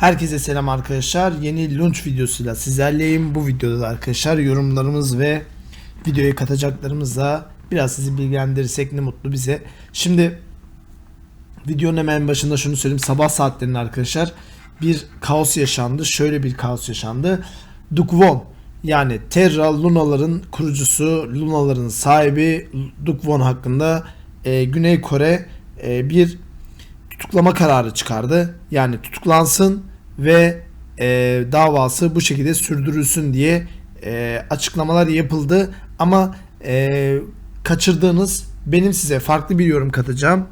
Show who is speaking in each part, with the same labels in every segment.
Speaker 1: Herkese selam arkadaşlar. Yeni launch videosuyla sizlerleyim. Bu videoda da arkadaşlar yorumlarımız ve videoya katacaklarımızla biraz sizi bilgilendirirsek ne mutlu bize. Şimdi videonun hemen başında şunu söyleyeyim. Sabah saatlerinde arkadaşlar bir kaos yaşandı. Şöyle bir kaos yaşandı. Duke Von yani Terra Lunaların kurucusu, Lunaların sahibi Duke Von hakkında e, Güney Kore e, bir tutuklama kararı çıkardı. Yani tutuklansın ve e, davası bu şekilde sürdürülsün diye e, açıklamalar yapıldı. Ama e, kaçırdığınız benim size farklı bir yorum katacağım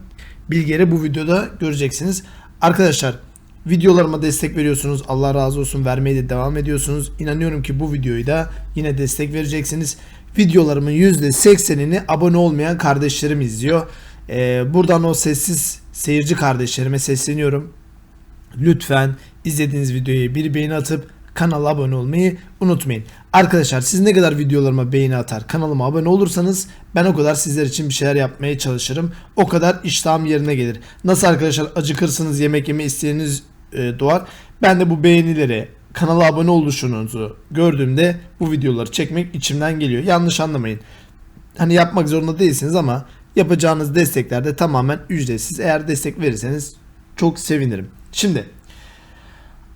Speaker 1: bilgileri bu videoda göreceksiniz. Arkadaşlar videolarıma destek veriyorsunuz. Allah razı olsun vermeye de devam ediyorsunuz. İnanıyorum ki bu videoyu da yine destek vereceksiniz. Videolarımın %80'ini abone olmayan kardeşlerim izliyor. Ee, buradan o sessiz seyirci kardeşlerime sesleniyorum. Lütfen izlediğiniz videoya bir beğeni atıp kanala abone olmayı unutmayın. Arkadaşlar siz ne kadar videolarıma beğeni atar kanalıma abone olursanız ben o kadar sizler için bir şeyler yapmaya çalışırım. O kadar iştahım yerine gelir. Nasıl arkadaşlar acıkırsınız yemek yeme isteğiniz e, doğar. Ben de bu beğenileri kanala abone oluşunuzu gördüğümde bu videoları çekmek içimden geliyor. Yanlış anlamayın. Hani yapmak zorunda değilsiniz ama yapacağınız destekler de tamamen ücretsiz. Eğer destek verirseniz çok sevinirim. Şimdi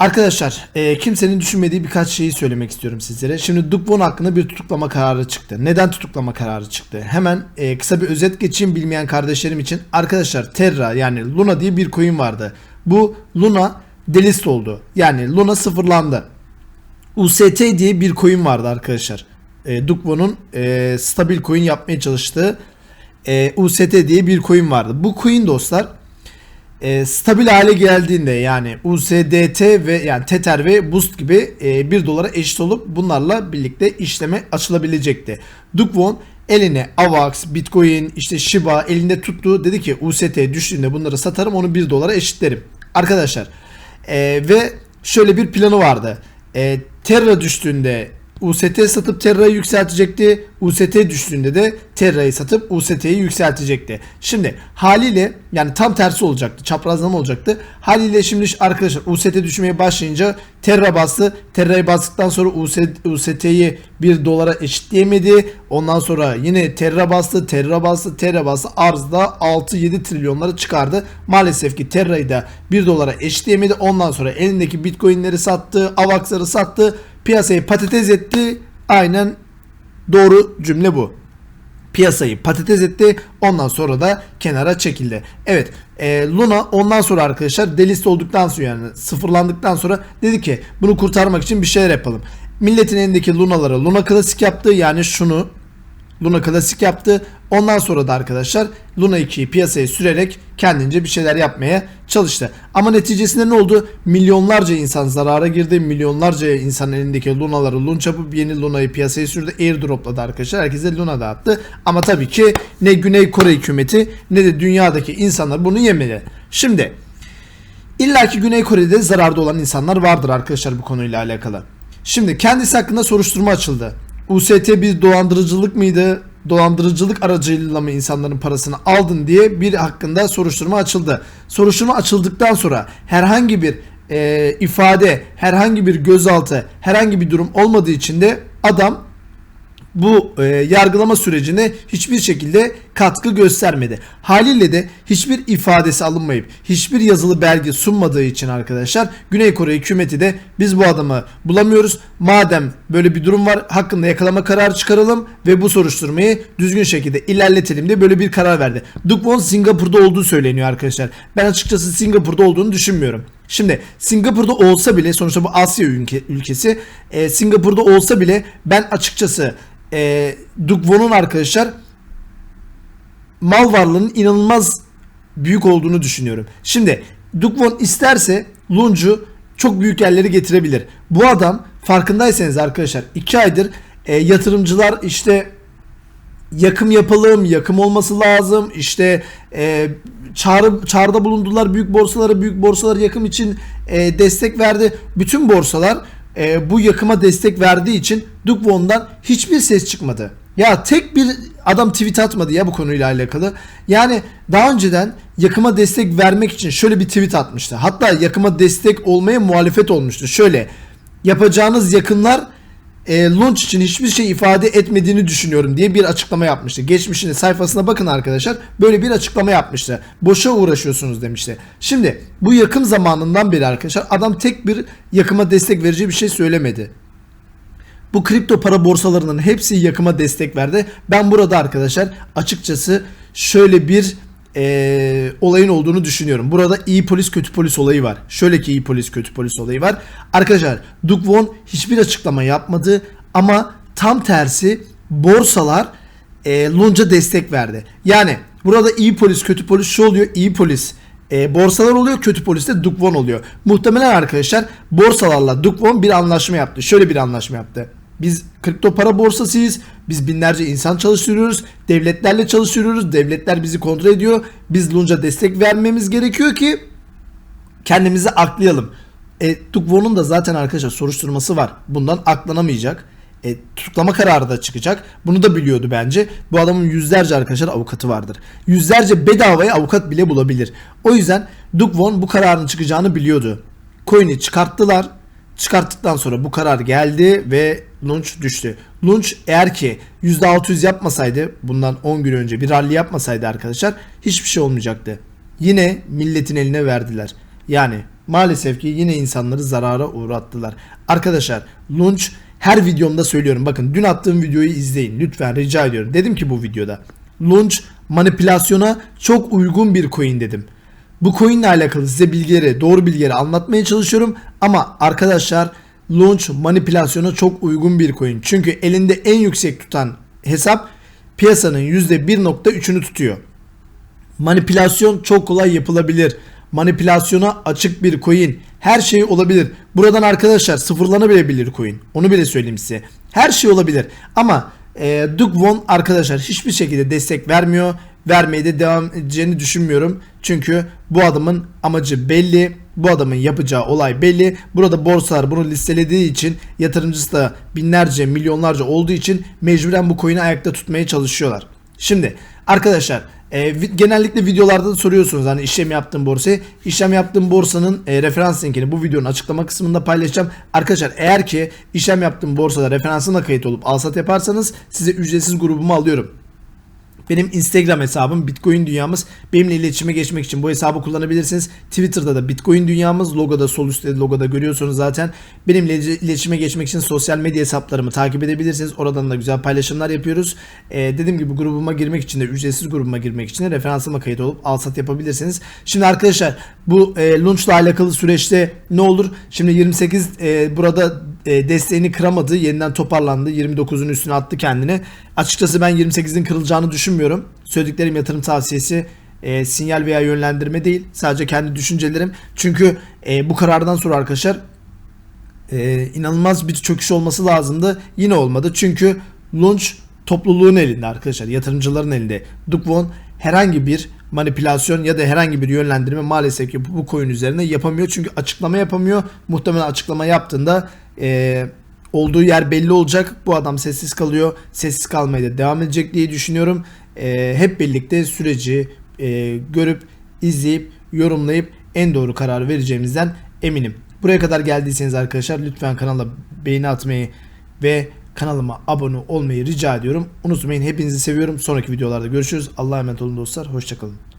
Speaker 1: Arkadaşlar e, kimsenin düşünmediği birkaç şeyi söylemek istiyorum sizlere. Şimdi Dukvon hakkında bir tutuklama kararı çıktı. Neden tutuklama kararı çıktı? Hemen e, kısa bir özet geçeyim bilmeyen kardeşlerim için. Arkadaşlar Terra yani Luna diye bir coin vardı. Bu Luna delist oldu. Yani Luna sıfırlandı. UST diye bir coin vardı arkadaşlar. E, Dukvo'nun e, stabil coin yapmaya çalıştığı e, UST diye bir coin vardı. Bu coin dostlar e, stabil hale geldiğinde yani USDT ve yani Tether ve Boost gibi e, 1 dolara eşit olup bunlarla birlikte işleme açılabilecekti. Duke Von eline AVAX, Bitcoin, işte Shiba elinde tuttu. Dedi ki UST düştüğünde bunları satarım onu 1 dolara eşitlerim. Arkadaşlar e, ve şöyle bir planı vardı. E, Terra düştüğünde UST satıp Terra'yı yükseltecekti. UST düştüğünde de Terra'yı satıp UST'yi yükseltecekti. Şimdi haliyle yani tam tersi olacaktı. Çaprazlama olacaktı. Haliyle şimdi arkadaşlar UST düşmeye başlayınca Terra bastı. Terra'yı bastıktan sonra UST'yi 1 dolara eşitleyemedi. Ondan sonra yine Terra bastı, Terra bastı, Terra bastı. Arzda 6-7 trilyonları çıkardı. Maalesef ki Terra'yı da 1 dolara eşitleyemedi. Ondan sonra elindeki Bitcoin'leri sattı, AVAX'ları sattı piyasayı patates etti. Aynen doğru cümle bu. Piyasayı patates etti. Ondan sonra da kenara çekildi. Evet e, Luna ondan sonra arkadaşlar delist olduktan sonra yani sıfırlandıktan sonra dedi ki bunu kurtarmak için bir şeyler yapalım. Milletin elindeki Luna'ları Luna klasik yaptı. Yani şunu Luna klasik yaptı. Ondan sonra da arkadaşlar Luna 2'yi piyasaya sürerek kendince bir şeyler yapmaya çalıştı. Ama neticesinde ne oldu? Milyonlarca insan zarara girdi. Milyonlarca insan elindeki Luna'ları lunch yapıp yeni Luna'yı piyasaya sürdü. Airdropladı arkadaşlar. Herkese Luna dağıttı. Ama tabii ki ne Güney Kore hükümeti ne de dünyadaki insanlar bunu yemedi. Şimdi İlla ki Güney Kore'de zararda olan insanlar vardır arkadaşlar bu konuyla alakalı. Şimdi kendisi hakkında soruşturma açıldı. UST bir dolandırıcılık mıydı? Dolandırıcılık aracılığıyla mı insanların parasını aldın diye bir hakkında soruşturma açıldı. Soruşturma açıldıktan sonra herhangi bir e, ifade, herhangi bir gözaltı, herhangi bir durum olmadığı için de adam bu e, yargılama sürecine hiçbir şekilde katkı göstermedi. Haliyle de hiçbir ifadesi alınmayıp hiçbir yazılı belge sunmadığı için arkadaşlar Güney Kore hükümeti de biz bu adamı bulamıyoruz. Madem böyle bir durum var hakkında yakalama kararı çıkaralım ve bu soruşturmayı düzgün şekilde ilerletelim diye böyle bir karar verdi. Dukvon Singapur'da olduğu söyleniyor arkadaşlar. Ben açıkçası Singapur'da olduğunu düşünmüyorum. Şimdi Singapur'da olsa bile sonuçta bu Asya ülke, ülkesi e, Singapur'da olsa bile ben açıkçası e, Duke arkadaşlar mal varlığının inanılmaz büyük olduğunu düşünüyorum. Şimdi Duke isterse Luncu çok büyük yerleri getirebilir. Bu adam farkındaysanız arkadaşlar 2 aydır e, yatırımcılar işte yakım yapalım, yakım olması lazım. İşte e, çağrı, çağrıda bulundular büyük borsalara, büyük borsalar yakım için e, destek verdi. Bütün borsalar e, bu yakıma destek verdiği için Dukvon'dan hiçbir ses çıkmadı. Ya tek bir adam tweet atmadı ya bu konuyla alakalı. Yani daha önceden yakıma destek vermek için şöyle bir tweet atmıştı. Hatta yakıma destek olmaya muhalefet olmuştu. Şöyle yapacağınız yakınlar e, launch için hiçbir şey ifade etmediğini düşünüyorum diye bir açıklama yapmıştı. Geçmişinde sayfasına bakın arkadaşlar. Böyle bir açıklama yapmıştı. Boşa uğraşıyorsunuz demişti. Şimdi bu yakın zamanından beri arkadaşlar adam tek bir yakıma destek verici bir şey söylemedi. Bu kripto para borsalarının hepsi yakıma destek verdi. Ben burada arkadaşlar açıkçası şöyle bir eee, olayın olduğunu düşünüyorum. Burada iyi polis kötü polis olayı var. Şöyle ki iyi polis kötü polis olayı var. Arkadaşlar Duke Won hiçbir açıklama yapmadı ama tam tersi borsalar e, Lunch'a destek verdi. Yani burada iyi polis kötü polis şu oluyor. iyi polis e, borsalar oluyor kötü polis de Duke Won oluyor. Muhtemelen arkadaşlar borsalarla Duke Won bir anlaşma yaptı. Şöyle bir anlaşma yaptı. Biz kripto para borsasıyız. Biz binlerce insan çalıştırıyoruz. Devletlerle çalıştırıyoruz. Devletler bizi kontrol ediyor. Biz Lunch'a destek vermemiz gerekiyor ki kendimizi aklayalım. E, Tukvo'nun da zaten arkadaşlar soruşturması var. Bundan aklanamayacak. E, tutuklama kararı da çıkacak. Bunu da biliyordu bence. Bu adamın yüzlerce arkadaşlar avukatı vardır. Yüzlerce bedavaya avukat bile bulabilir. O yüzden Dukvon bu kararın çıkacağını biliyordu. Coin'i çıkarttılar. Çıkarttıktan sonra bu karar geldi ve Lunch düştü. Lunch eğer ki %600 yapmasaydı bundan 10 gün önce bir rally yapmasaydı arkadaşlar hiçbir şey olmayacaktı. Yine milletin eline verdiler. Yani maalesef ki yine insanları zarara uğrattılar. Arkadaşlar Lunch her videomda söylüyorum. Bakın dün attığım videoyu izleyin. Lütfen rica ediyorum. Dedim ki bu videoda. Lunch manipülasyona çok uygun bir coin dedim. Bu coin alakalı size bilgileri, doğru bilgileri anlatmaya çalışıyorum. Ama arkadaşlar Launch manipülasyona çok uygun bir coin. Çünkü elinde en yüksek tutan hesap piyasanın %1.3'ünü tutuyor. Manipülasyon çok kolay yapılabilir. Manipülasyona açık bir coin. Her şey olabilir. Buradan arkadaşlar sıfırlanabilir coin. Onu bile söyleyeyim size. Her şey olabilir. Ama e, Duke Won arkadaşlar hiçbir şekilde destek vermiyor. Vermeye de devam edeceğini düşünmüyorum. Çünkü bu adamın amacı belli. Bu adamın yapacağı olay belli. Burada borsalar bunu listelediği için yatırımcısı da binlerce milyonlarca olduğu için mecburen bu coin'i ayakta tutmaya çalışıyorlar. Şimdi arkadaşlar e, genellikle videolarda da soruyorsunuz hani işlem yaptığım borsayı. İşlem yaptığım borsanın e, referans linkini bu videonun açıklama kısmında paylaşacağım. Arkadaşlar eğer ki işlem yaptığım borsada referansına kayıt olup alsat yaparsanız size ücretsiz grubumu alıyorum. Benim Instagram hesabım Bitcoin Dünyamız. Benimle iletişime geçmek için bu hesabı kullanabilirsiniz. Twitter'da da Bitcoin Dünyamız. Logoda sol üstte logoda görüyorsunuz zaten. Benimle iletişime geçmek için sosyal medya hesaplarımı takip edebilirsiniz. Oradan da güzel paylaşımlar yapıyoruz. Ee, dediğim gibi grubuma girmek için de ücretsiz grubuma girmek için de referansıma kayıt olup alsat yapabilirsiniz. Şimdi arkadaşlar bu e, launchla alakalı süreçte ne olur? Şimdi 28 e, burada e, desteğini kıramadı. Yeniden toparlandı. 29'un üstüne attı kendini. Açıkçası ben 28'in kırılacağını düşünmüyorum. Söylediklerim yatırım tavsiyesi e, sinyal veya yönlendirme değil. Sadece kendi düşüncelerim. Çünkü e, bu karardan sonra arkadaşlar e, inanılmaz bir çöküş olması lazımdı. Yine olmadı. Çünkü launch topluluğun elinde arkadaşlar. Yatırımcıların elinde. Dukvon herhangi bir manipülasyon ya da herhangi bir yönlendirme maalesef ki bu, coin üzerine yapamıyor. Çünkü açıklama yapamıyor. Muhtemelen açıklama yaptığında e, olduğu yer belli olacak. Bu adam sessiz kalıyor. Sessiz kalmaya da devam edecek diye düşünüyorum. E, hep birlikte süreci e, görüp, izleyip, yorumlayıp en doğru kararı vereceğimizden eminim. Buraya kadar geldiyseniz arkadaşlar lütfen kanala beğeni atmayı ve kanalıma abone olmayı rica ediyorum. Unutmayın hepinizi seviyorum. Sonraki videolarda görüşürüz. Allah'a emanet olun dostlar. Hoşçakalın.